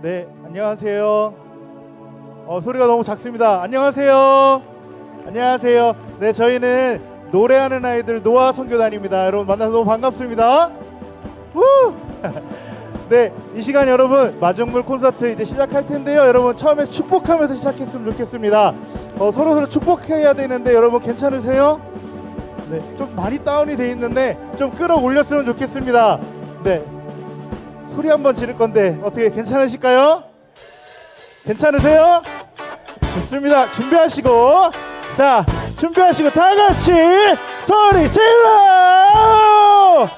네, 안녕하세요. 어, 소리가 너무 작습니다. 안녕하세요. 안녕하세요. 네, 저희는 노래하는 아이들 노아 선교단입니다. 여러분 만나서 너무 반갑습니다. 우! 네, 이 시간 여러분 마중물 콘서트 이제 시작할 텐데요. 여러분 처음에 축복하면서 시작했으면 좋겠습니다. 어, 서로 서로 축복해야 되는데 여러분 괜찮으세요? 네, 좀 많이 다운이 돼 있는데 좀 끌어올렸으면 좋겠습니다. 네, 소리 한번 지를 건데 어떻게 괜찮으실까요? 괜찮으세요? 좋습니다. 준비하시고 자 준비하시고 다 같이 소리 질러! 후!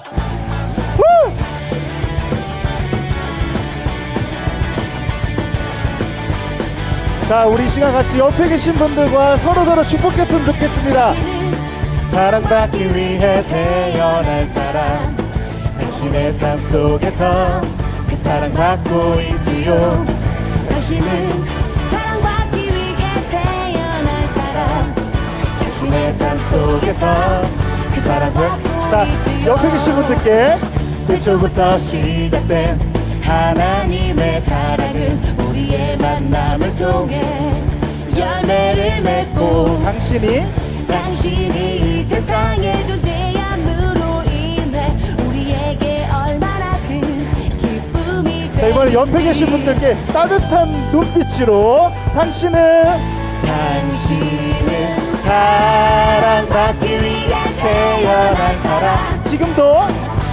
자 우리 이 시간 같이 옆에 계신 분들과 서로 서로 축복했으면 좋겠습니다. 사랑받기 위해 태어난 사람 당신의 삶 속에서 그 사랑 받고 있지요. 당신은 사랑받기 위해 태어난 사람. 당신의 삶 속에서 그 사랑 받고 자 있지요. 옆에 계신 분들께 태초부터 시작된 하나님의 사랑은 우리의 만남을 통해 열매를 맺고 당신이 당신이 이 세상에 이 이번에 옆에 계신 분들께 따뜻한 눈빛으로 당신은 당신은 사랑받기 위해 태어난 사람. 지금도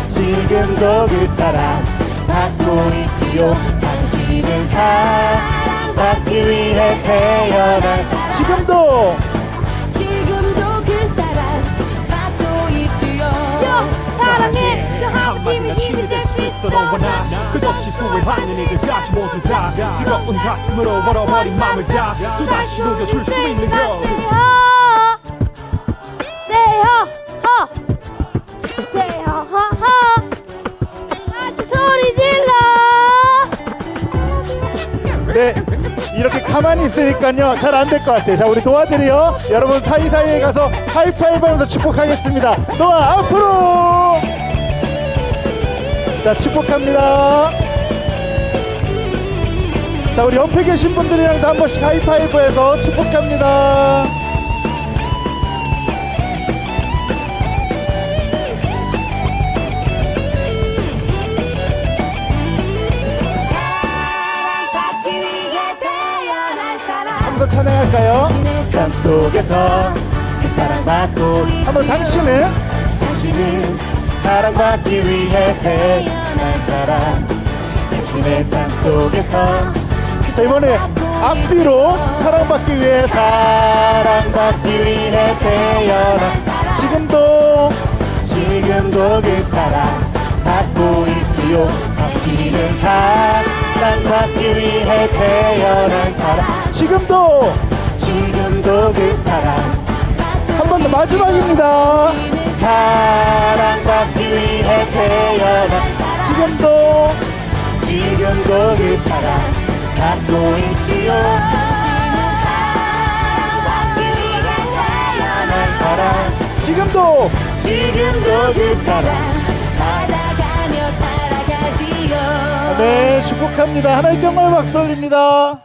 지금도 그 사랑 받고 있지요. 당신은 사랑받기 위해 태어난 사람. 지금도 있어 너와 나. 끝없이 소외받는 이들까지 모두 다. 뜨거운 가슴으로 얼어버린 마음을 다. 또다시 녹여줄 수 있는 걸. 같이 소리 질러. 네 이렇게 가만히 있으니까요. 잘 안 될 것 같아요. 자 우리 도와드려요. 여러분 사이사이에 가서 하이파이브 하면서 축복하겠습니다. 노아 앞으로 자 축복합니다. 자 우리 옆에 계신 분들이랑도 한 번씩 하이파이브 해서 축복합니다. 한 번 더 찬양할까요? 그 사랑받고 한번 당신은? 당신은 사랑받기 위해 태어난 사람. 당신의 삶 속에서 자 이번에 앞뒤로 사랑받기 위해 사랑받기 위해 태어난 지금도 지금도 그 사랑 받고 있지요. 당신은 사랑받기 위해 태어난 사람. 지금도 지금도 그 사랑. 한 번 더 마지막입니다. 사랑받기 위해 태어난 지금도 지금도 그 사랑 받고 있지요. 당신은 사랑받기 위해 태어난 사랑 지금도 지금도 그 사랑 받아가며 살아가지요 네 축복합니다. 하나님께 영광 박수 올립니다.